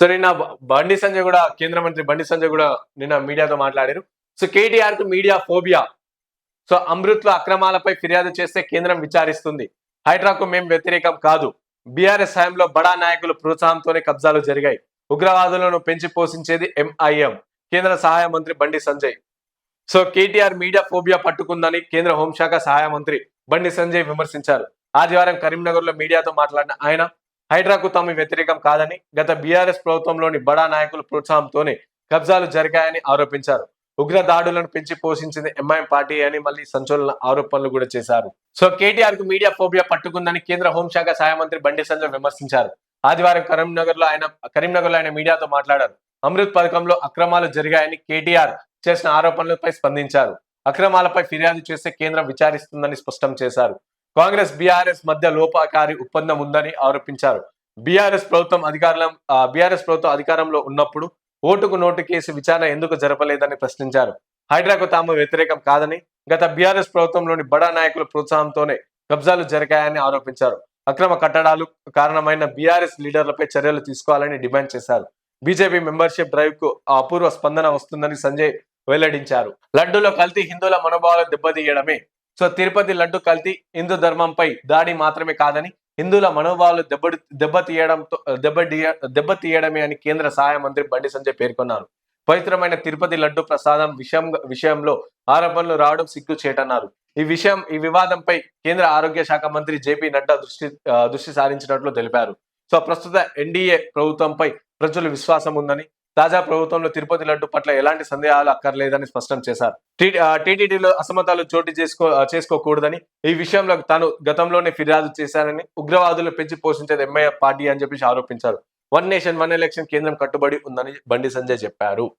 So నిన్న బండి సంజయ్ కూడా కేంద్ర మంత్రి బండి సంజయ్ కూడా నిన్న మీడియాతో మాట్లాడారు. సో కేటీఆర్కు మీడియా ఫోబియా. సో అమృత్ అక్రమాలపై ఫిర్యాదు చేస్తే కేంద్రం విచారిస్తుంది. హైడ్రాకు మేము వ్యతిరేకం కాదు. బీఆర్ఎస్ హయాంలో బడా నాయకుల ప్రోత్సాహంతోనే కబ్జాలు జరిగాయి. ఉగ్రవాదులను పెంచి పోషించేది ఎంఐఎం కేంద్ర సహాయ మంత్రి Bandi Sanjay. So KTR media phobia పట్టుకుందని కేంద్ర హోంశాఖ సహాయ మంత్రి బండి సంజయ్ విమర్శించారు. ఆదివారం కరీంనగర్లో మీడియాతో మాట్లాడిన ఆయన హైడ్రాకు తాము వ్యతిరేకం కాదని గత బీఆర్ఎస్ ప్రభుత్వంలోని బడా నాయకుల ప్రోత్సాహంతోనే కబ్జాలు జరిగాయని ఆరోపించారు. ఉగ్ర దాడులను పెంచి పోషించింది ఎంఐఎం పార్టీ అని మళ్ళీ సంచలన ఆరోపణలు కూడా చేశారు. సో కేటీఆర్కు మీడియా ఫోబియా పట్టుకుందని కేంద్ర హోంశాఖ సహాయ మంత్రి బండి సంజయ్ విమర్శించారు. ఆదివారం కరీంనగర్లో ఆయన కరీంనగర్లో ఆయన మీడియాతో మాట్లాడారు. అమృత్ పథకంలో అక్రమాలు జరిగాయని కేటీఆర్ చేసిన ఆరోపణలపై స్పందించారు. అక్రమాలపై ఫిర్యాదు చేస్తే కేంద్రం విచారిస్తుందని స్పష్టం చేశారు. కాంగ్రెస్ బీఆర్ఎస్ మధ్య లోపకారి ఒప్పందం ఉందని ఆరోపించారు. బీఆర్ఎస్ ప్రభుత్వం అధికారం బీఆర్ఎస్ ప్రభుత్వం అధికారంలో ఉన్నప్పుడు ఓటుకు నోటు కేసు విచారణ ఎందుకు జరపలేదని ప్రశ్నించారు. హైడ్రాకు తాము వ్యతిరేకం కాదని గత బీఆర్ఎస్ ప్రభుత్వంలోని బడా నాయకుల ప్రోత్సాహంతోనే కబ్జాలు జరిగాయని ఆరోపించారు. అక్రమ కట్టడాలు కారణమైన బీఆర్ఎస్ లీడర్లపై చర్యలు తీసుకోవాలని డిమాండ్ చేశారు. బీజేపీ మెంబర్షిప్ డ్రైవ్కు అపూర్వ స్పందన వస్తుందని సంజయ్ వెల్లడించారు. లడ్డూలో కల్తీ హిందువుల మనోభావాలు దెబ్బతీయడమే సో తిరుపతి లడ్డు కల్తీ హిందూ ధర్మంపై దాడి మాత్రమే కాదని హిందువుల మనోభావాలు దెబ్బ దెబ్బతీయడంతో దెబ్బతీయ దెబ్బతీయడమే అని కేంద్ర సహాయ మంత్రి బండి సంజయ్ పేర్కొన్నారు. పవిత్రమైన తిరుపతి లడ్డు ప్రసాదం విషయం విషయంలో ఆరోపణలు రావడం సిగ్గు చేటన్నారు. ఈ విషయం ఈ వివాదంపై కేంద్ర ఆరోగ్య శాఖ మంత్రి జేపీ నడ్డా దృష్టి దృష్టి సారించినట్లు తెలిపారు. సో ప్రస్తుత ఎన్డీఏ ప్రభుత్వంపై ప్రజలు విశ్వాసం ఉందని తాజా ప్రభుత్వంలో తిరుపతి లడ్డు పట్ల ఎలాంటి సందేహాలు అక్కర్లేదని స్పష్టం చేశారు. టీటీడీలో అసమతాలు చోటు చేసుకో చేసుకోకూడదని ఈ విషయంలో తాను గతంలోనే ఫిర్యాదు చేశానని ఉగ్రవాదులు పెంచి పోషించేది ఎంఐ పార్టీ అని చెప్పేసి ఆరోపించారు. వన్ నేషన్ వన్ ఎలక్షన్ కేంద్రం కట్టుబడి ఉందని బండి సంజయ్ చెప్పారు.